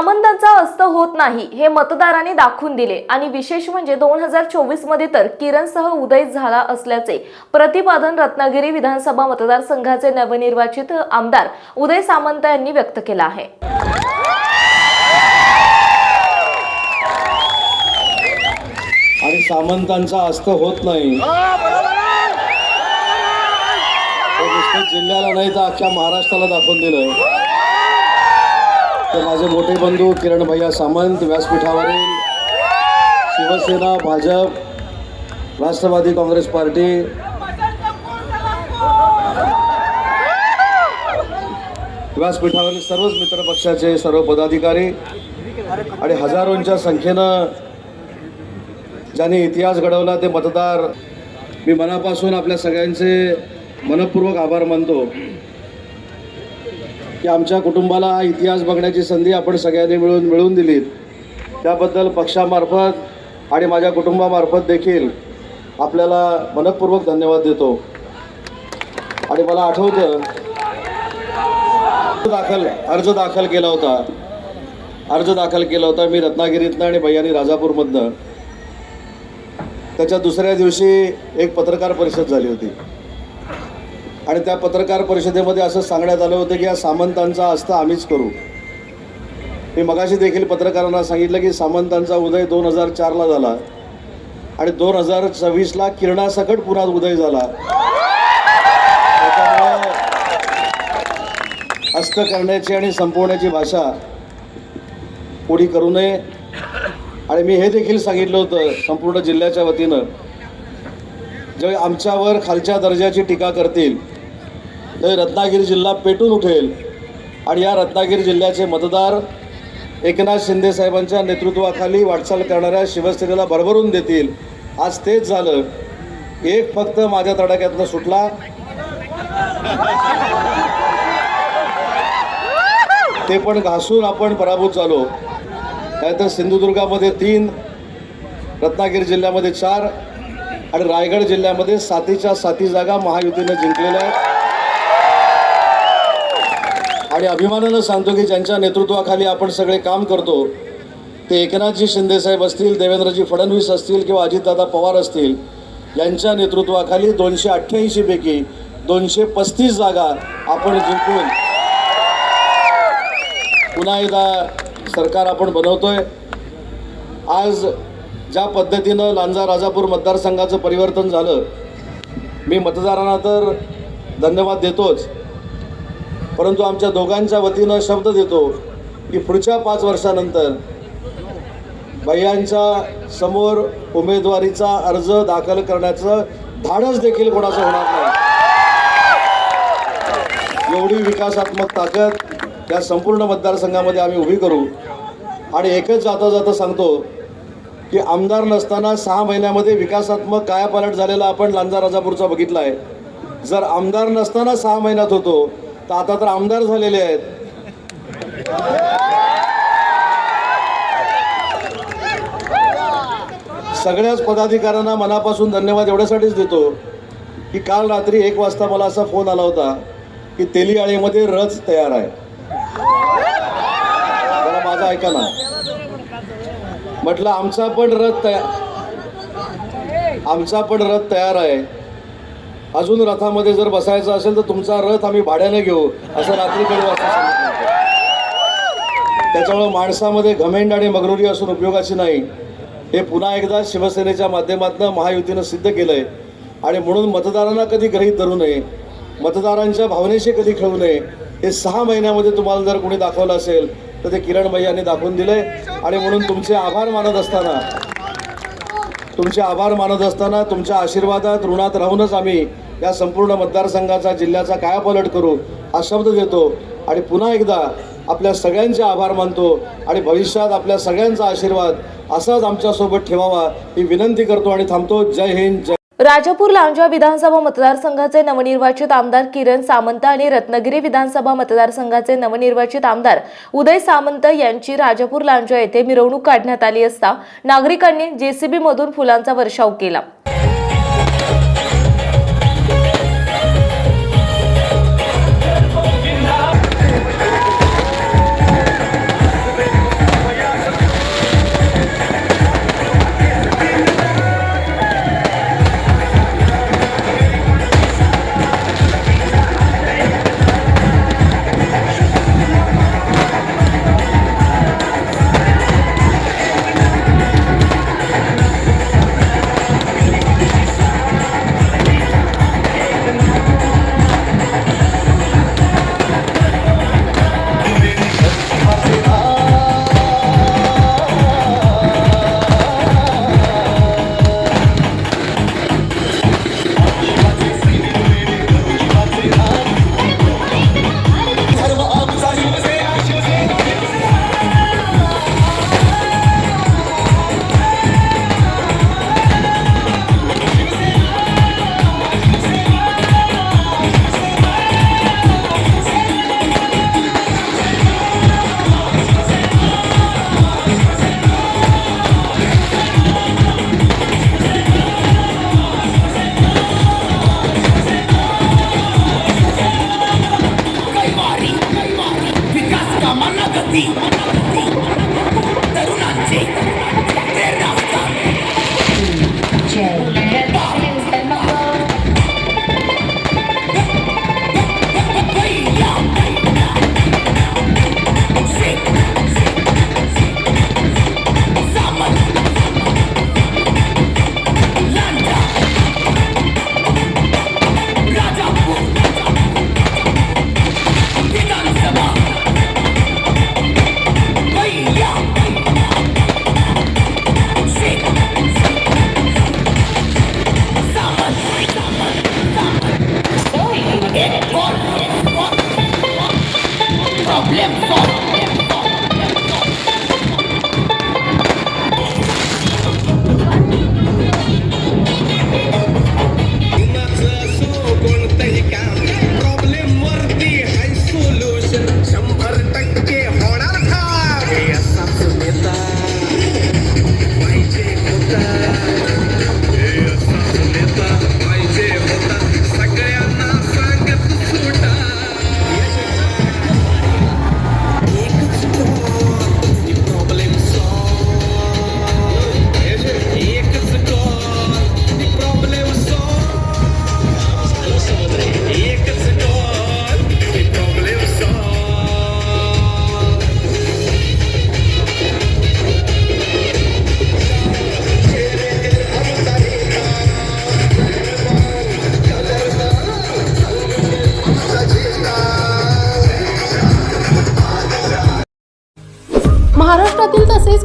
सामंतांचा अस्त होत नाही हे मतदारांनी दाखवून दिले. आणि विशेष म्हणजे दोन हजार चोवीसमध्ये तर किरणसह उदय झाला असल्याचे प्रतिपादन रत्नागिरी विधानसभा मतदारसंघाचे नवनिर्वाचित आमदार उदय सामंत यांनी व्यक्त केला आहे. आणि सामंतांचा अस्त होत नाही. जिल्ह्याला नाही तर अख्ख्या महाराष्ट्राला दाखवून दिलं. तर माझे मोठे बंधू किरण भैया सामंत व्यासपीठावरील शिवसेना भाजप राष्ट्रवादी काँग्रेस पार्टी व्यासपीठावरील सर्वच मित्र पक्षाचे सर्व पदाधिकारी आणि हजारोंच्या संख्येनं ज्यांनी इतिहास घडवला ते मतदार मी मनापासून आपल्या सगळ्यांचे मनपूर्वक आभार मानतो. की आमच्या कुटुंबाला हा इतिहास बघण्याची संधी आपण सगळ्यांनी मिळून मिळवून दिलीत. त्याबद्दल पक्षामार्फत आणि माझ्या कुटुंबामार्फत देखील आपल्याला मनपूर्वक धन्यवाद देतो. आणि मला आठवतं दाखल अर्ज दाखल केला होता. अर्ज दाखल केला होता मी रत्नागिरीतनं आणि भैयानी राजापूरमधनं. त्याच्या दुसऱ्या दिवशी एक पत्रकार परिषद झाली होती. आणि त्या पत्रकार परिषदेमध्ये असं सांगण्यात आलं होतं की या सामंतांचा आस्था आम्हीच करू. मी मगाशी देखील पत्रकारांना सांगितलं की सामंतांचा उदय दोन हजार चारला झाला आणि दोन हजार सव्वीसला किरणासकट पुन्हा उदय झाला. त्याच्यामुळं अस्त करण्याची आणि संपवण्याची भाषा कोणी करू नये. आणि मी हे देखील सांगितलं होतं संपूर्ण जिल्ह्याच्या वतीनं. जे आमच्यावर खालच्या दर्जाची टीका करतील तर रत्नागिरी जिल्हा पेटून उठेल. आणि या रत्नागिरी जिल्ह्याचे मतदार एकनाथ शिंदे साहेबांच्या नेतृत्वाखाली वाटचाल करणाऱ्या शिवसेनेला भरभरून देतील. आज तेच झालं. एक फक्त माझ्या तडाख्यातनं सुटला. ते पण घासून आपण पराभूत झालो. नाहीतर सिंधुदुर्गामध्ये तीन रत्नागिरी जिल्ह्यामध्ये चार आणि रायगड जिल्ह्यामध्ये सातीच्या साती जागा महायुतीनं जिंकलेल्या आहेत. आणि अभिमानानं सांगतो की ज्यांच्या नेतृत्वाखाली आपण सगळे काम करतो ते एकनाथजी शिंदेसाहेब असतील देवेंद्रजी फडणवीस असतील किंवा अजितदादा पवार असतील यांच्या नेतृत्वाखाली दोनशे अठ्ठ्याऐंशीपैकी दोनशे पस्तीस जागा आपण जिंकून पुन्हा एकदा सरकार आपण बनवतोय. आज ज्या पद्धतीनं लांजा राजापूर मतदारसंघाचं परिवर्तन झालं मी मतदारांना तर धन्यवाद देतोच. परंतु आमच्या दोघांच्या वतीनं शब्द देतो की पुढच्या पाच वर्षानंतर भैयांच्या समोर उमेदवारीचा अर्ज दाखल करण्याचं धाडस देखील कोणाचं होणार नाही. एवढी विकासात्मक ताकद या संपूर्ण मतदारसंघामध्ये आम्ही उभी करू. आणि एकच जाता जाता सांगतो की आमदार नसताना सहा महिन्यामध्ये विकासात्मक कायापालट झालेला आपण लांजा राजापूरचा बघितला आहे जर आमदार नसताना सहा महिन्यात होतो तर आता तर आमदार झालेले आहेत. सगळ्याच पदाधिकाऱ्यांना मनापासून धन्यवाद एवढ्यासाठीच देतो की काल रात्री एक वाजता मला असा फोन आला होता की तेलियाळीमध्ये रथ तयार आहे. मला माझा ऐका ना. म्हटलं आमचा पण रथ तयार आमचा पण रथ तयार आहे. अजून रथामध्ये जर बसायचं असेल तर तुमचा रथ आम्ही भाड्याने घेऊ असं रात्री कधी सांगितलं त्याच्यामुळं माणसामध्ये घमेंड आणि मगरुरी असून उपयोगाची नाही. हे पुन्हा एकदा शिवसेनेच्या माध्यमातून महायुतीनं सिद्ध केलं आहे आणि म्हणून मतदारांना कधी गृहीत धरू नये मतदारांच्या भावनेशी कधी खेळू नये हे सहा महिन्यामध्ये तुम्हाला जर कोणी दाखवलं असेल तर ते किरण भाई यांनी दाखवून दिले आणि म्हणून तुमचे आभार मानत असताना तुमचे आभार मानत असताना तुमच्या आशीर्वादात ऋणात राहूनच आम्ही या संपूर्ण मतदारसंघाचा जिल्ह्याचा कायापालट करू हा शब्द देतो. आणि पुन्हा एकदा आपल्या सगळ्यांचे आभार मानतो. आणि भविष्यात आपल्या सगळ्यांचा आशीर्वाद असाच आमच्यासोबत ठेवावा ही विनंती करतो आणि थांबतो. जय हिंद जय राजापूर लांजा विधानसभा मतदारसंघाचे नवनिर्वाचित आमदार किरण सामंत आणि रत्नागिरी विधानसभा मतदारसंघाचे नवनिर्वाचित आमदार उदय सामंत यांची राजापूर लांजा येथे मिरवणूक काढण्यात आली असता नागरिकांनी जेसीबी मधून फुलांचा वर्षाव केला.